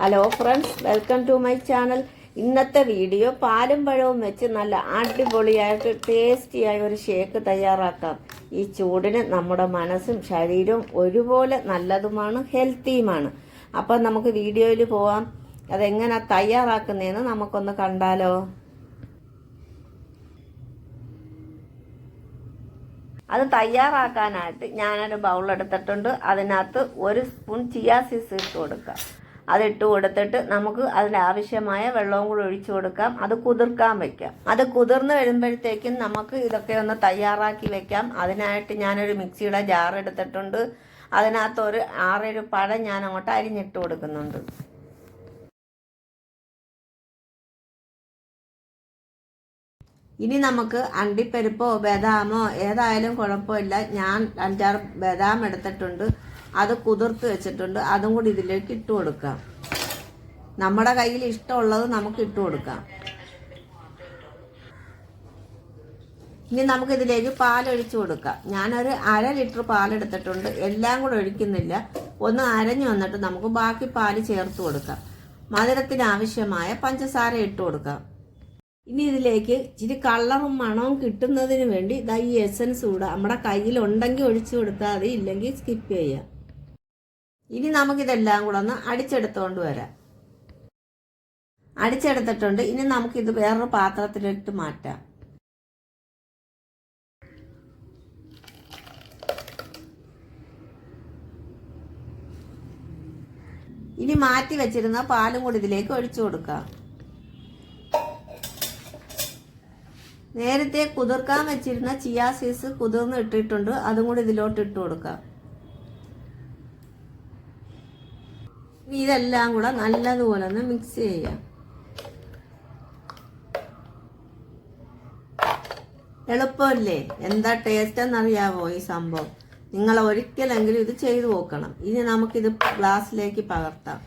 Hello friends welcome to my channel ഇന്നത്തെ video പാലും പഴവും വെച്ച് നല്ല അടിപൊളിയായിട്ട് ടേസ്റ്റിയായ ഒരു ഷേക്ക് തയ്യാറാക്കാം. ഈ ചൂടിന് നമ്മുടെ മനസ്സും ശരീരവും ഒരുപോലെ നല്ലതുമാണ് ഹെൽത്തിയുമാണ് അപ്പം നമുക്ക് വീഡിയോയിൽ പോവാം. അതെങ്ങനെ തയ്യാറാക്കുന്നതെന്ന് നമുക്കൊന്ന് കണ്ടാലോ. അത് തയ്യാറാക്കാനായിട്ട് ഞാനൊരു ബൗൾ എടുത്തിട്ടുണ്ട്. അതിനകത്ത് ഒരു സ്പൂൺ ചിയാ സീസ് ഇട്ട് കൊടുക്കാം. അതിട്ട് കൊടുത്തിട്ട് നമുക്ക് അതിന് ആവശ്യമായ വെള്ളവും കൂടി ഒഴിച്ചു കൊടുക്കാം. അത് കുതിർക്കാൻ വെക്കാം. അത് കുതിർന്ന് വരുമ്പോഴത്തേക്കും നമുക്ക് ഇതൊക്കെ ഒന്ന് തയ്യാറാക്കി വെക്കാം. അതിനായിട്ട് ഞാനൊരു മിക്സിയുടെ ജാർ എടുത്തിട്ടുണ്ട്. അതിനകത്ത് ഒരു ആറേഴ് പഴം ഞാൻ അങ്ങോട്ട് അരിഞ്ഞിട്ട് കൊടുക്കുന്നുണ്ട്. ഇനി നമുക്ക് അണ്ടിപ്പരിപ്പോ ബദാമോ ഏതായാലും കുഴപ്പമില്ല. ഞാൻ അഞ്ചാറ് ബദാം എടുത്തിട്ടുണ്ട്. അത് കുതിർത്ത് വെച്ചിട്ടുണ്ട്. അതും കൂടി ഇതിലേക്ക് ഇട്ട് കൊടുക്കാം. നമ്മുടെ കയ്യിൽ ഇഷ്ടമുള്ളത് നമുക്ക് ഇട്ട് കൊടുക്കാം. ഇനി നമുക്ക് ഇതിലേക്ക് പാലൊഴിച്ചു കൊടുക്കാം. ഞാനൊരു അര ലിറ്റർ പാലെടുത്തിട്ടുണ്ട് എല്ലാം കൂടെ ഒഴിക്കുന്നില്ല. ഒന്ന് അരഞ്ഞു വന്നിട്ട് നമുക്ക് ബാക്കി പാൽ ചേർത്ത് കൊടുക്കാം. മധുരത്തിന് ആവശ്യമായ പഞ്ചസാര ഇട്ട് കൊടുക്കാം. ഇനി ഇതിലേക്ക് ഇച്ചിരി കളറും മണവും കിട്ടുന്നതിന് വേണ്ടി ഇതാ ഈ എസൻസ് കൂടെ നമ്മുടെ കയ്യിൽ ഉണ്ടെങ്കിൽ ഒഴിച്ചു കൊടുത്താൽ മതി. ഇല്ലെങ്കിൽ സ്കിപ്പ് ചെയ്യാം. ഇനി നമുക്കിതെല്ലാം കൂടെ ഒന്ന് അടിച്ചെടുത്തോണ്ട് വരാം. അടിച്ചെടുത്തിട്ടുണ്ട്. ഇനി നമുക്കിത് വേറൊരു പാത്രത്തിലിട്ട് മാറ്റാം. ഇനി മാറ്റി വെച്ചിരുന്ന പാലും കൂടി ഇതിലേക്ക് ഒഴിച്ചു കൊടുക്കാം. നേരത്തെ കുതിർക്കാൻ വെച്ചിരുന്ന ചിയാ സീസ് കുതിർന്ന് ഇട്ടിട്ടുണ്ട്. അതും കൂടി ഇതിലോട്ട് ഇട്ട് കൊടുക്കാം. ഇതെല്ലാം കൂടെ നല്ലതുപോലെ ഒന്ന് മിക്സ് ചെയ്യാം എളുപ്പമല്ലേ? എന്താ ടേസ്റ്റ് എന്നറിയാവോ ഈ സംഭവം? നിങ്ങൾ ഒരിക്കലെങ്കിലും ഇത് ചെയ്തു നോക്കണം. ഇനി നമുക്കിത് ഗ്ലാസ്സിലേക്ക് പകർത്താം.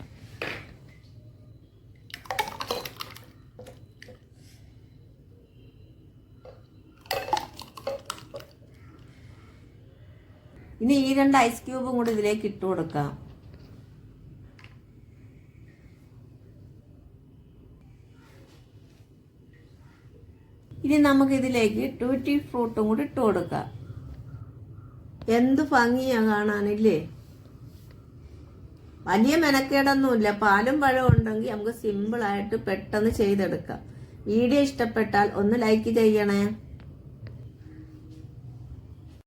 ഇനി ഈ രണ്ട് ഐസ് ക്യൂബും കൂടി ഇതിലേക്ക് ഇട്ട് കൊടുക്കാം. ഇനി നമുക്ക് ഇതിലേക്ക് ട്യൂട്ടി ഫ്രൂട്ടും കൂടി ഇട്ട് കൊടുക്കാം. എന്ത് ഭംഗിയാ കാണാനില്ലേ? വലിയ മെനക്കേടൊന്നുമില്ല. പാലും പഴവും ഉണ്ടെങ്കിൽ നമുക്ക് സിമ്പിളായിട്ട് പെട്ടെന്ന് ചെയ്തെടുക്കാം. വീഡിയോ ഇഷ്ടപ്പെട്ടാൽ ഒന്ന് ലൈക്ക് ചെയ്യണേ.